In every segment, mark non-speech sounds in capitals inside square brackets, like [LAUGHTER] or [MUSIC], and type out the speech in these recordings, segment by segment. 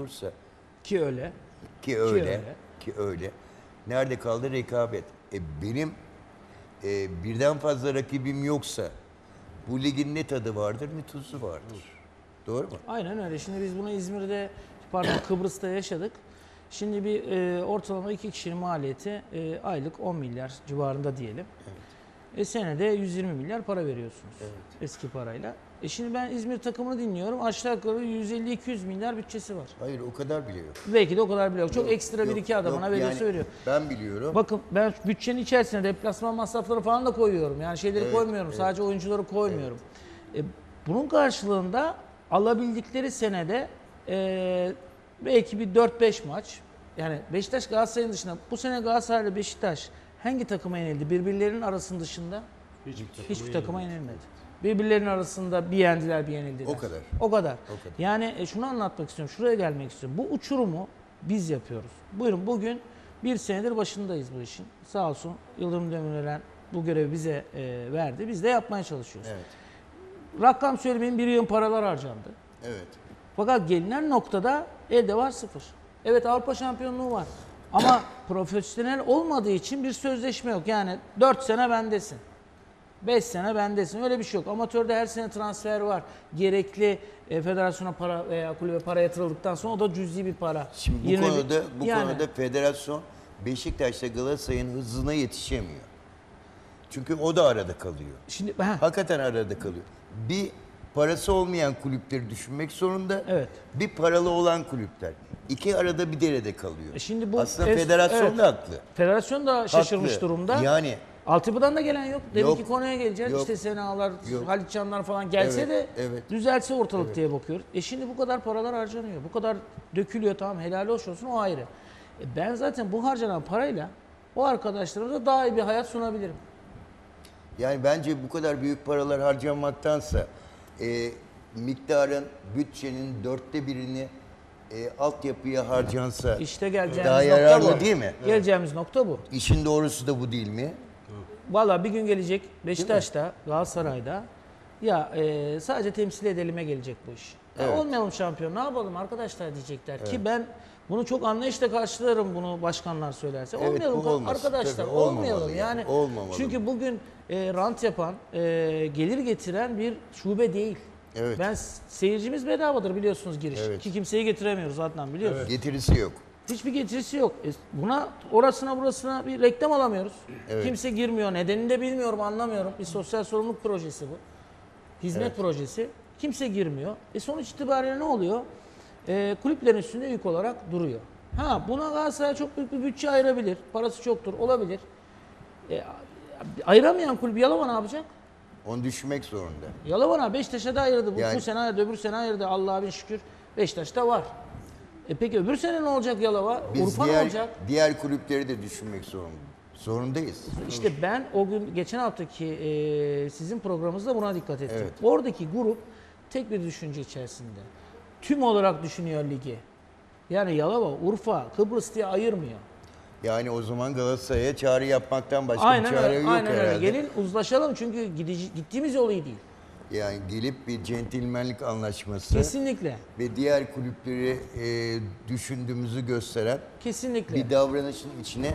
olursa Ki öyle. ki öyle öyle. ki öyle. Nerede kaldı rekabet? E benim e, birden fazla rakibim yoksa bu ligin ne tadı vardır ne tuzu vardır. Doğru mu? Aynen öyle. Şimdi biz bunu İzmir'de, pardon [COUGHS] Kıbrıs'ta yaşadık. Şimdi bir e, ortalama iki kişinin maliyeti e, aylık 10 milyar civarında diyelim. E, senede 120 milyar para veriyorsunuz eski parayla. E şimdi ben İzmir takımını dinliyorum. Aşağı yukarı 150-200 milyar bütçesi var. Hayır o kadar bile yok. Belki de o kadar bile yok. Çok Yok, ekstra bir yok, iki adamına yok. veriyorsa Yani veriyor. Ben biliyorum. Bakın ben bütçenin içerisine deplasman masrafları falan da koyuyorum. Yani şeyleri Evet, koymuyorum. evet. Sadece oyuncuları koymuyorum. E, bunun karşılığında alabildikleri senede e, belki bir 4-5 maç. Yani Beşiktaş Galatasaray'ın dışında bu sene Galatasaray ile Beşiktaş hangi takıma yenildi? Birbirlerinin arasının dışında hiçbir takıma yenilmedi. Birbirlerinin arasında bir yendiler bir yenildiler. O kadar. O kadar. O kadar. Yani e, şunu anlatmak istiyorum. Şuraya gelmek istiyorum. Bu uçurumu biz yapıyoruz. Buyurun bugün bir senedir başındayız bu işin. Sağ olsun Yıldırım Demirören bu görevi bize e, verdi. Biz de yapmaya çalışıyoruz. Evet. Rakam söylemeyin bir yığın paralar harcandı. Evet. Fakat gelinen noktada elde var sıfır. Evet Avrupa şampiyonluğu var. Ama [CLEARS THROAT] profesyonel olmadığı için bir sözleşme yok. Yani 4 sene bendesin. 5 sene bendesin. Öyle bir şey yok. Amatörde her sene transfer var. Gerekli e, federasyona para veya kulübe para yatırıldıktan sonra o da cüzi bir para. Şimdi bu 20 bin- konuda bu Yani konuda federasyon Beşiktaş'ta Galatasaray'ın hızına yetişemiyor. Çünkü o da arada kalıyor. Şimdi ha, Hakikaten arada kalıyor. Bir parası olmayan kulüpleri düşünmek zorunda. Evet. Bir paralı olan kulüpler. İki arada bir derede kalıyor. E şimdi bu Aslında es- federasyon evet. da haklı. federasyon da şaşırmış Haklı. durumda. Yani Altyapıdan da gelen yok. Dedi Yok. ki konuya geleceğiz. Yok. İşte Senalar, Yok. Halit Canlar falan gelse Evet, de evet. düzelse ortalık diye bakıyoruz. E şimdi bu kadar paralar harcanıyor. Bu kadar dökülüyor tamam helal hoş olsun o ayrı. E ben zaten bu harcanan parayla o arkadaşlarımıza daha iyi bir hayat sunabilirim. yani bence bu kadar büyük paralar harcanmaktansa e, miktarın bütçenin dörtte birini e, altyapıya harcansa İşte geleceğimiz daha nokta yararlı bu. değil mi? Geleceğimiz nokta bu. İşin doğrusu da bu değil mi? Valla bir gün gelecek Beşiktaş'ta, Galatasaray'da ya e, sadece temsil edelime gelecek bu iş. Ya Evet. olmayalım şampiyon ne yapalım arkadaşlar diyecekler ki ben bunu çok anlayışla karşılarım bunu başkanlar söylerse. Evet, olmayalım bu olmaz. arkadaşlar Tabii, olmamalı olmayalım yani, yani. olmamalı. Çünkü bugün e, rant yapan, e, gelir getiren bir şube değil. Evet. Ben seyircimiz bedavadır biliyorsunuz giriş. Evet. Ki kimseyi getiremiyoruz Adnan biliyorsunuz. Getirisi yok. Hiçbir getirisi yok. E, buna orasına burasına bir reklam alamıyoruz. Evet. Kimse girmiyor. Nedenini de bilmiyorum, anlamıyorum. Bir sosyal sorumluluk projesi bu. Hizmet projesi. Kimse girmiyor. E sonuç itibariyle ne oluyor? E, kulüplerin üstünde yük olarak duruyor. Ha buna Galatasaray çok büyük bir bütçe ayırabilir. Parası çoktur, olabilir. E, ayıramayan kulüp Yalova ne yapacak? Onu düşünmek zorunda. Yalova Beşiktaş'a da ayırdı. Bu, Yani- bu sene ayırdı, öbür sene ayırdı. Allah'a bin şükür Beşiktaş'ta var. E peki öbür sene ne olacak Yalova? Biz Urfa ne diğer, olacak? diğer kulüpleri de düşünmek zorunda. Zorundayız. İşte ben o gün geçen haftaki e, sizin programınızda buna dikkat ettim. Evet. Oradaki grup tek bir düşünce içerisinde. Tüm olarak düşünüyor ligi. Yani Yalova, Urfa, Kıbrıs diye ayırmıyor. Yani o zaman Galatasaray'a çağrı yapmaktan başka aynen bir çare öyle. yok Aynen öyle. herhalde. Gelin uzlaşalım çünkü gidici, gittiğimiz yol iyi değil. Yani gelip bir centilmenlik anlaşması Kesinlikle. ve diğer kulüpleri e, düşündüğümüzü gösteren Kesinlikle. bir davranışın içine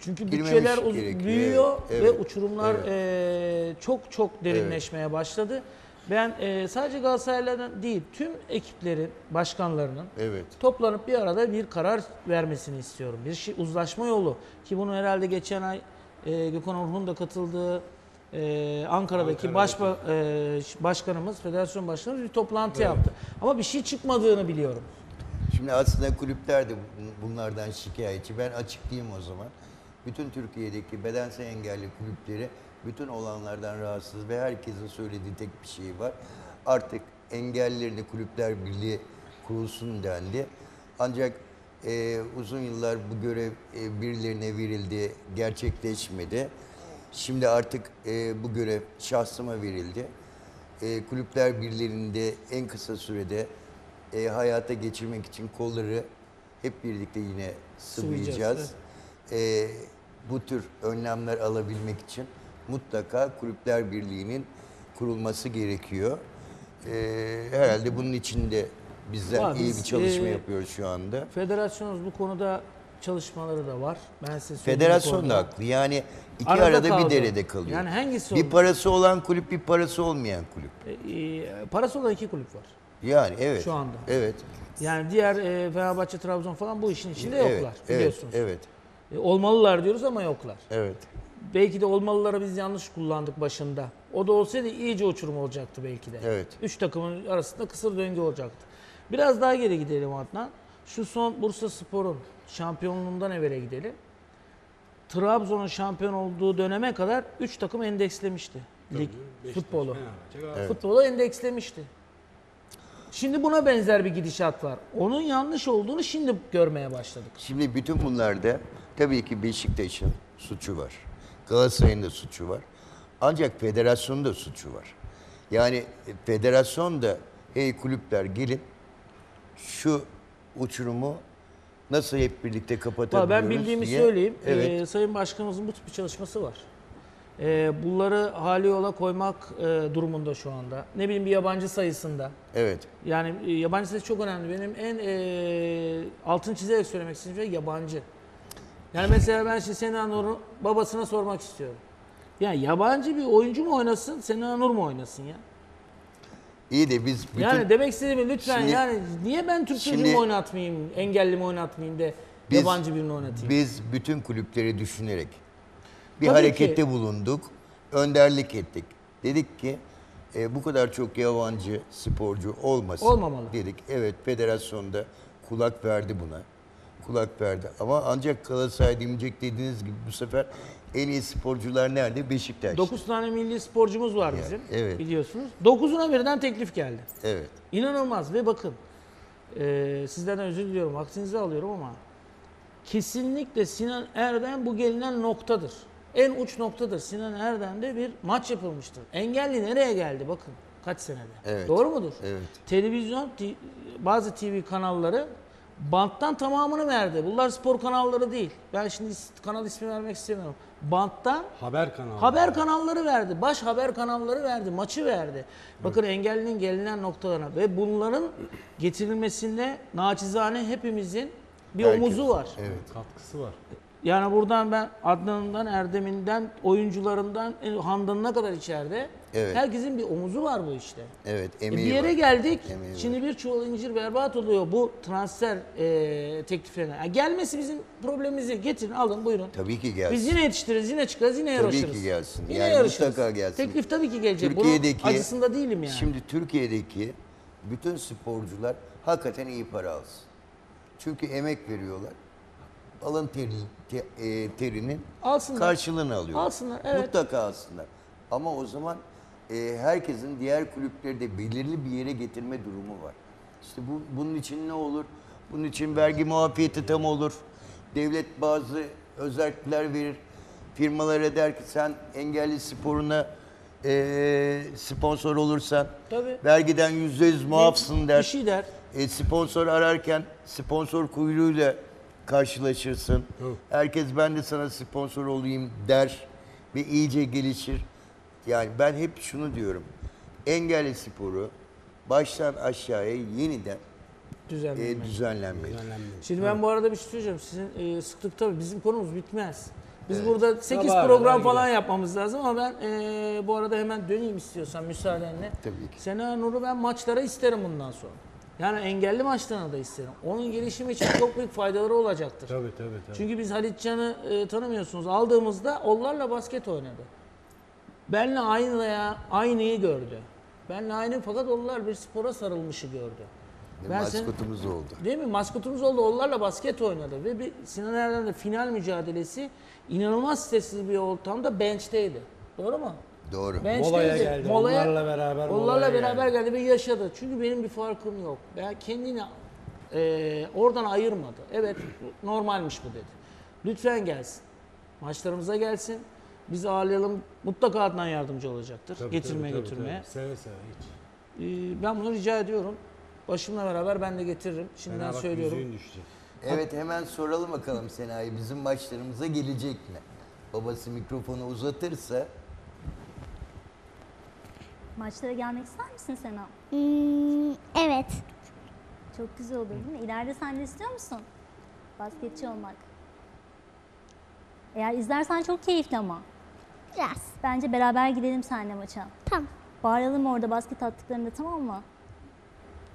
Çünkü girmemiş bütçeler uz- gerekiyor. büyüyor Evet, ve evet, uçurumlar evet. eee, çok çok derinleşmeye başladı. Ben eee, sadece Galatasaray'dan değil tüm ekiplerin başkanlarının evet. toplanıp bir arada bir karar vermesini istiyorum. Bir şey uzlaşma yolu ki bunu herhalde geçen ay e, Gökhan Orhun da katıldığı e, Ankara'daki başba, e, başkanımız, federasyon başkanımız bir toplantı yaptı. Ama bir şey çıkmadığını biliyorum. Şimdi aslında kulüpler de bun- bunlardan şikayetçi. Ben açıklayayım o zaman. Bütün Türkiye'deki bedensel engelli kulüpleri bütün olanlardan rahatsız ve herkesin söylediği tek bir şey var. Artık engellilerini kulüpler birliği kurulsun dendi. Ancak e, uzun yıllar bu görev e, birilerine verildi, gerçekleşmedi. Şimdi artık e, bu görev şahsıma verildi. E, kulüpler birliğinde en kısa sürede e, hayata geçirmek için kolları hep birlikte yine sıvayacağız. E, bu tür önlemler alabilmek için mutlaka Kulüpler Birliği'nin kurulması gerekiyor. E, herhalde bunun için de bizden Var, iyi biz, bir çalışma e, yapıyor şu anda. Federasyonumuz bu konuda çalışmaları da var. Ben size Federasyon da haklı. Yani iki Arada arada, kaldı. bir derede kalıyor. Yani hangisi bir parası olan kulüp, bir parası olmayan kulüp. E, e, parası olan iki kulüp var. Yani evet. Şu anda. Evet. Yani diğer e, Fenerbahçe, Trabzon falan bu işin içinde evet, yoklar evet, biliyorsunuz. Evet. E, olmalılar diyoruz ama yoklar. Evet. Belki de olmalıları biz yanlış kullandık başında. O da olsaydı iyice uçurum olacaktı belki de. Evet. Üç takımın arasında kısır döngü olacaktı. Biraz daha geri gidelim Adnan. Şu son Bursa Spor'un şampiyonluğundan evvele gidelim. Trabzon'un şampiyon olduğu döneme kadar 3 takım endekslemişti. Lig futbolu. Futbolu endekslemişti. Şimdi buna benzer bir gidişat var. Onun yanlış olduğunu şimdi görmeye başladık. Şimdi bütün bunlarda tabii ki Beşiktaş'ın suçu var. Galatasaray'ın da suçu var. Ancak federasyonun da suçu var. Yani federasyon da hey kulüpler gelin şu uçurumu nasıl hep birlikte kapatabiliyoruz ben bildiğimi diye. söyleyeyim. Evet. Ee, Sayın Başkanımızın bu tip bir çalışması var. Ee, bunları hali yola koymak e, durumunda şu anda. Ne bileyim bir yabancı sayısında. evet. Yani e, yabancı sayısı çok önemli. Benim en e, altını çizerek söylemek istediğim şey yabancı. Yani mesela ben şimdi Sena Nur'un babasına sormak istiyorum. Ya yabancı bir oyuncu mu oynasın, Sena Nur mu oynasın ya? İyi de biz bütün Yani demek istediğim lütfen Şimdi- yani niye ben Türk Şimdi- çocuğumu oynatmayayım, engellimi oynatmayayım da Biz- yabancı birini oynatayım? biz bütün kulüpleri düşünerek bir Tabii harekette ki. bulunduk. Önderlik ettik. Dedik ki e, bu kadar çok yabancı sporcu olmasın. Olmamalı. Dedik. Evet federasyonda kulak verdi buna. Kulak verdi. Ama ancak Galatasaray demeyecek dediğiniz gibi bu sefer en iyi sporcular nerede? Beşiktaş. 9 tane milli sporcumuz var bizim. evet. Biliyorsunuz. 9'una birden teklif geldi. Evet. İnanılmaz ve bakın e, sizlerden özür diliyorum vaktinizi alıyorum ama kesinlikle Sinan Erdem bu gelinen noktadır. En uç noktadır. Sinan Erdem'de bir maç yapılmıştır. Engelli nereye geldi bakın kaç senede. Evet. Doğru mudur? Evet. Televizyon, bazı TV kanalları banttan tamamını verdi. Bunlar spor kanalları değil. Ben şimdi kanal ismi vermek istemiyorum. Banttan Haber kanalı. Haber kanalları verdi. Baş haber kanalları verdi. Maçı verdi. Bakın engellinin gelinen noktalarına ve bunların getirilmesinde naçizane hepimizin bir Herkes. omuzu var. Evet. katkısı var. Yani buradan ben Adnan'ından, Erdem'inden, oyuncularından e, Handan'ına kadar içeride Evet. herkesin bir omuzu var bu işte. Evet. E, Emeği bir yere var. geldik. Emeği var. Şimdi bir çuval incir berbat oluyor bu transfer e, tekliflerine. Yani gelmesi bizim problemimiz değil. Getirin alın buyurun. Tabii ki gelsin. Biz yine yetiştiririz, yine çıkarız, yine Tabii yarışırız. ki gelsin. Yine Yani yarışırız. mutlaka gelsin. Teklif tabii ki gelecek. Türkiye'deki- Bunun acısında değilim yani. Şimdi Türkiye'deki bütün sporcular hakikaten iyi para alsın. Çünkü emek veriyorlar. Alın teri, te- e, terinin Alsınlar. karşılığını alıyorlar. Alsınlar, evet. Mutlaka alsınlar. Ama o zaman e, herkesin diğer kulüpleri de belirli bir yere getirme durumu var. İşte bu bunun için ne olur? Bunun için vergi muafiyeti tam olur. Devlet bazı özellikler verir. Firmalara der ki sen engelli sporuna e, sponsor olursan Tabii. vergiden yüzde yüz muafsın der. Bir şey der. E, sponsor ararken sponsor kuyruğuyla karşılaşırsın. Herkes ben de sana sponsor olayım der ve iyice gelişir. Yani ben hep şunu diyorum. Engelli sporu baştan aşağıya yeniden Düzenlenme. e, düzenlenmeli. Şimdi ben bu arada bir şey söyleyeceğim. Sizin e, sıklık tabii bizim konumuz bitmez. Biz burada 8 Sabaha kadar program falan yapmamız lazım ama ben e, bu arada hemen döneyim istiyorsan müsaadenle. Tabii ki. Sena Nur'u ben maçlara isterim bundan sonra. Yani engelli maçlarına da isterim. Onun gelişimi için çok büyük faydaları olacaktır. Tabii tabii tabii. Çünkü biz Halit Can'ı e, tanımıyorsunuz. Aldığımızda onlarla basket oynadı. Benle aynı ya aynıyı gördü. Benle aynı fakat onlar bir spora sarılmışı gördü. Ben sen- maskotumuz oldu. Değil mi? Maskotumuz oldu. Onlarla basket oynadı. Ve bir Sinan Erdem'de final mücadelesi inanılmaz stresli bir ortamda bench'teydi. Doğru mu? Doğru. Bench'teydi. Molaya geldi. Onlarla beraber Onlarla molaya beraber geldi. geldi ve yaşadı. Çünkü benim bir farkım yok. Ben kendini e, oradan ayırmadı. Evet normalmiş bu dedi. Lütfen gelsin. Maçlarımıza gelsin. Biz ağırlayalım. Mutlaka Adnan yardımcı olacaktır. Tabii, getirmeye tabii, tabii, götürmeye. tabii. Seve seve hiç. Ee, ben bunu rica ediyorum. Başımla beraber ben de getiririm. Şimdiden Fena bak söylüyorum. yüzüğün düşecek. Evet hemen soralım bakalım Sena'yı bizim maçlarımıza gelecek mi? Babası mikrofonu uzatırsa Maçlara gelmek ister misin Sena? Hmm, evet. Çok güzel olur değil mi? İleride sen de istiyor musun? Basketçi olmak. Eğer izlersen çok keyifli ama. Biraz. Bence beraber gidelim seninle maça. Tamam. Bağıralım orada basket attıklarında tamam mı?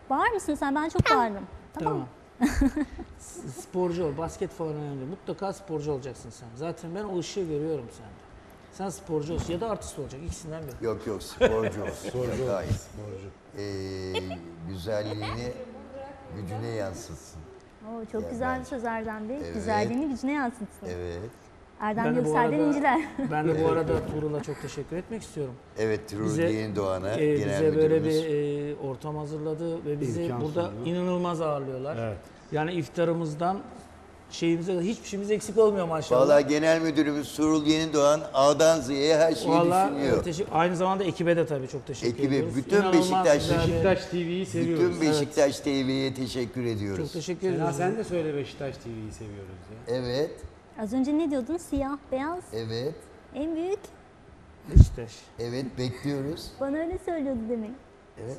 Bağır mısın sen? Ben çok bağırırım. Tamam, mı? [LAUGHS] S- sporcu ol. Basket falan önemli. Mutlaka sporcu olacaksın sen. Zaten ben o ışığı görüyorum sende. Sen sporcu olsun ya da artist olacak. İkisinden biri. Yok yok sporcu olsun. [LAUGHS] Sporcu. Sporcu. Ee, güzelliğini gücüne yansıtsın. Oo, çok güzel bir söz Erdem Bey. Evet. Güzelliğini gücüne yansıtsın. Evet. Erdem arada- inciler. [LAUGHS] Ben de bu arada Tuğrul'a çok teşekkür etmek istiyorum. Evet Bize- Yeni Doğan'a Ee, genel bize böyle bir e, ortam hazırladı ve bizi İmkan burada sundu. inanılmaz ağırlıyorlar. Evet. Yani iftarımızdan şeyimize hiçbir şeyimiz eksik olmuyor maşallah. Vallahi genel müdürümüz Turul Yeni Doğan A'dan Z'ye her şeyi Vallahi, düşünüyor. e, teşekkür- aynı zamanda ekibe de tabii çok teşekkür Ekibe, ediyoruz. bütün İnanılmaz Beşiktaş- Beşiktaş TV'yi seviyoruz. Bütün Beşiktaş TV'ye teşekkür ediyoruz. Çok teşekkür ediyoruz. sen de söyle Beşiktaş TV'yi seviyoruz ya. Evet, Az önce ne diyordun? Siyah, beyaz, evet, en büyük. Beşiktaş. evet bekliyoruz. [LAUGHS] Bana öyle söylüyordu demin. Evet.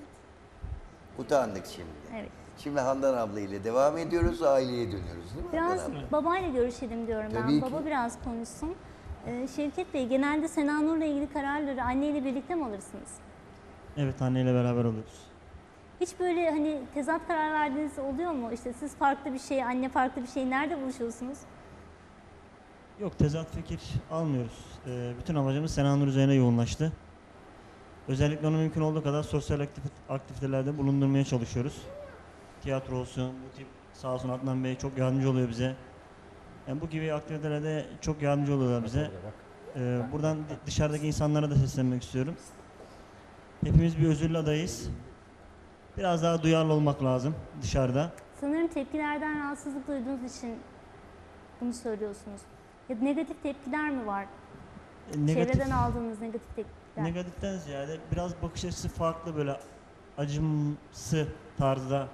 Utandık şimdi. Evet. Şimdi Handan abla ile devam ediyoruz, aileye dönüyoruz değil mi Biraz Handan abla? babayla görüşelim diyorum ben. Tabii ki. Baba biraz konuşsun. Ee, Şevket Bey, genelde Sena Nur'la ilgili kararları anneyle birlikte mi alırsınız? Evet anneyle beraber oluyoruz. Hiç böyle hani tezat karar verdiğiniz oluyor mu? İşte siz farklı bir şey, anne farklı bir şey. Nerede buluşuyorsunuz? Yok tezat fikir almıyoruz. Ee, bütün amacımız Sena Nur üzerine yoğunlaştı. Özellikle onu mümkün olduğu kadar sosyal aktif- aktivitelerde bulundurmaya çalışıyoruz. Tiyatro olsun, bu tip sağ olsun Adnan Bey çok yardımcı oluyor bize. Yani bu gibi aktivitelerde çok yardımcı oluyorlar bize. Ee, buradan dışarıdaki insanlara da seslenmek istiyorum. Hepimiz bir özürlü adayız. Biraz daha duyarlı olmak lazım dışarıda. Sanırım tepkilerden rahatsızlık duyduğunuz için bunu söylüyorsunuz. Ya negatif tepkiler mi var? Negatif Çevreden aldığınız negatif tepkiler. Negatiften ziyade biraz bakış açısı farklı böyle acımsı tarzda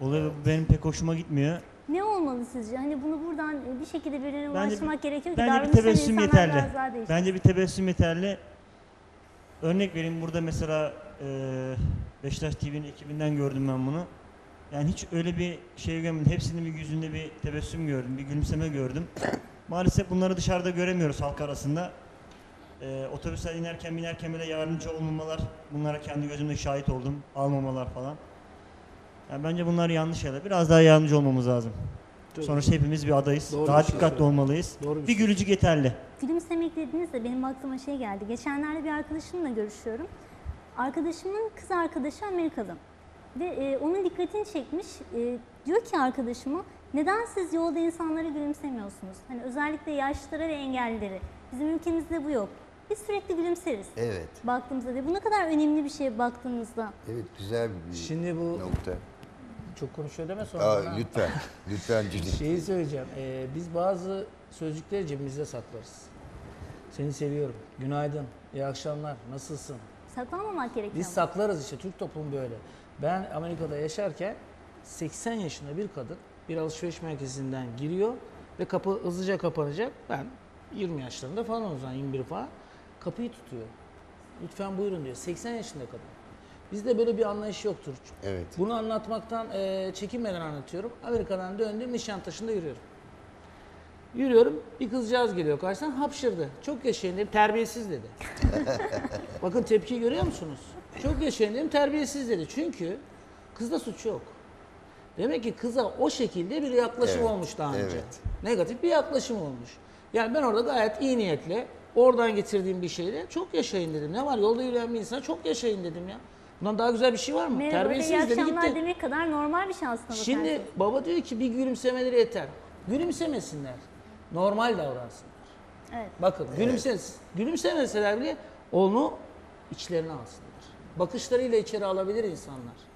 oluyor ve bu benim pek hoşuma gitmiyor. Ne olmalı sizce? Hani bunu buradan bir şekilde birilerine Bence ulaştırmak gerekiyor ki bence bir davranışları tebessüm insanlar yeterli. biraz daha değişsin. Bence bir tebessüm yeterli. Örnek vereyim burada mesela e, Beşiktaş TV'nin ekibinden gördüm ben bunu. Yani hiç öyle bir şey görmedim. Hepsinin bir yüzünde bir tebessüm gördüm, bir gülümseme gördüm. Maalesef bunları dışarıda göremiyoruz halk arasında. E, otobüsler inerken binerken bile yardımcı olmamalar, bunlara kendi gözümle şahit oldum. Almamalar falan. Yani bence bunlar yanlış şeyler. Biraz daha yardımcı olmamız lazım. Çok- Sonuçta hepimiz bir adayız. Doğru daha bir şey dikkatli söyledin. olmalıyız. Doğru bir bir şey. gülücük yeterli. Gülümsemek dediğinizde benim aklıma şey geldi. Geçenlerde bir arkadaşımla görüşüyorum. Arkadaşımın kız arkadaşı Amerikalı. Ve e, onun dikkatini çekmiş. E, diyor ki arkadaşıma neden siz yolda insanlara gülümsemiyorsunuz? Hani özellikle yaşlılara ve engellilere. Bizim ülkemizde bu yok. Biz sürekli gülümseriz. Evet, Baktığımızda ve bu ne kadar önemli bir şey baktığınızda. evet güzel bir Şimdi bu nokta. çok konuşuyor deme sonra. Aa, bana. lütfen, lütfen [LAUGHS] Cüneyt. Şeyi söyleyeceğim. Ee, biz bazı sözcükleri cebimizde saklarız. Seni seviyorum. Günaydın. İyi akşamlar. Nasılsın? Saklanmamak gerekiyor. Biz saklarız işte. Türk toplumu böyle. Ben Amerika'da yaşarken 80 yaşında bir kadın bir alışveriş merkezinden giriyor ve kapı hızlıca kapanacak. Ben 20 yaşlarında falan o zaman 21 falan kapıyı tutuyor. Lütfen buyurun diyor. 80 yaşında kadın. Bizde böyle bir anlayış yoktur. Evet. Bunu anlatmaktan eee, çekinmeden anlatıyorum. Amerika'dan döndüm Nişantaşı'nda yürüyorum. Yürüyorum bir kızcağız geliyor karşıdan hapşırdı. Çok yaşayın dedim terbiyesiz dedi. [LAUGHS] Bakın tepkiyi görüyor musunuz? Çok yaşayın dedim terbiyesiz dedi. Çünkü kızda suç yok. Demek ki kıza o şekilde bir yaklaşım Evet, olmuş daha önce. evet. Negatif bir yaklaşım olmuş. Yani ben orada gayet iyi niyetle oradan getirdiğim bir şeyle çok yaşayın dedim. Ne var yolda yürüyen bir insana çok yaşayın dedim ya. Bundan daha güzel bir şey var mı? Merhaba Terbiyesiz dedi gitti. demek kadar normal bir aslında Şimdi bakarsanız. baba diyor ki bir gülümsemeleri yeter. Gülümsemesinler. Normal davransınlar. Evet. Bakın gülümses gülümsemeseler bile onu içlerine alsınlar. Bakışlarıyla içeri alabilir insanlar.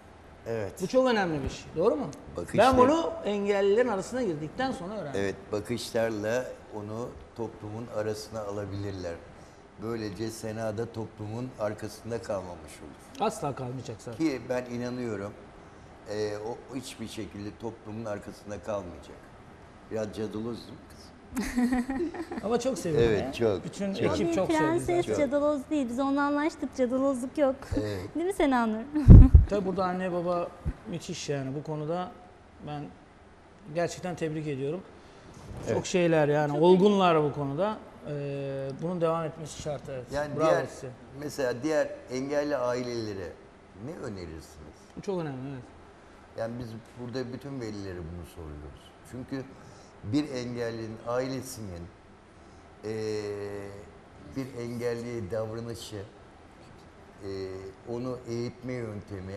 Evet. Bu çok önemli bir şey. Doğru mu? Bakışlar- Ben bunu engellilerin arasına girdikten sonra öğrendim. Evet, bakışlarla onu toplumun arasına alabilirler. Böylece Sena da toplumun arkasında kalmamış olur. Asla kalmayacak zaten. Ki ben inanıyorum e, o hiçbir şekilde toplumun arkasında kalmayacak. Biraz mi kız? [LAUGHS] Ama çok seviyorum Evet, ya. çok, Bütün çok. ekip çok sevdi prenses zaten. cadaloz değil. Biz onunla anlaştık. Cadalozluk yok. Evet. [LAUGHS] değil mi Sena Nur? [LAUGHS] Tabii burada anne baba müthiş yani bu konuda ben gerçekten tebrik ediyorum. Çok şeyler yani olgunlar bu konuda. Ee, bunun devam etmesi şart evet. Yani Bravo diğer size. mesela diğer engelli ailelere ne önerirsiniz? Çok önemli evet. Yani biz burada bütün velilere bunu soruyoruz. Çünkü bir engellinin ailesinin eee, bir engelliye davranışı, eee, onu eğitme yöntemi,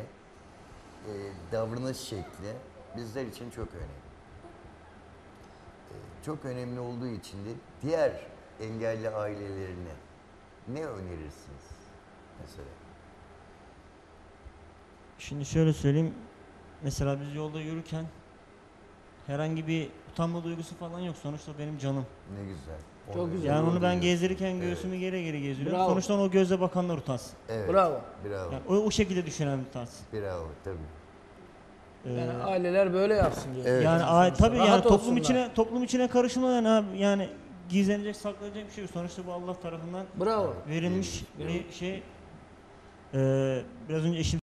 eee, davranış şekli bizler için çok önemli. Eee, çok önemli olduğu için de diğer engelli ailelerine ne önerirsiniz mesela? Şimdi şöyle söyleyeyim. Mesela biz yolda yürürken herhangi bir utanma duygusu falan yok. Sonuçta benim canım. Ne güzel. Çok güzel. Yani onu ben gezdirirken göğsümü geri geri gezdiriyorum. Bravo. Sonuçta o gözle bakanlar utansın. Evet. Bravo. Bravo. Yani o, o şekilde düşünen utansın. Bravo tabii. Ee, Yani aileler böyle yapsın diyor. Evet. yani a- tabii Rahat yani toplum olsunlar. içine toplum içine karışmadan abi yani gizlenecek saklanacak bir şey yok. Sonuçta bu Allah tarafından Bravo. verilmiş Verilmiş, bir şey. Ee, biraz önce eşim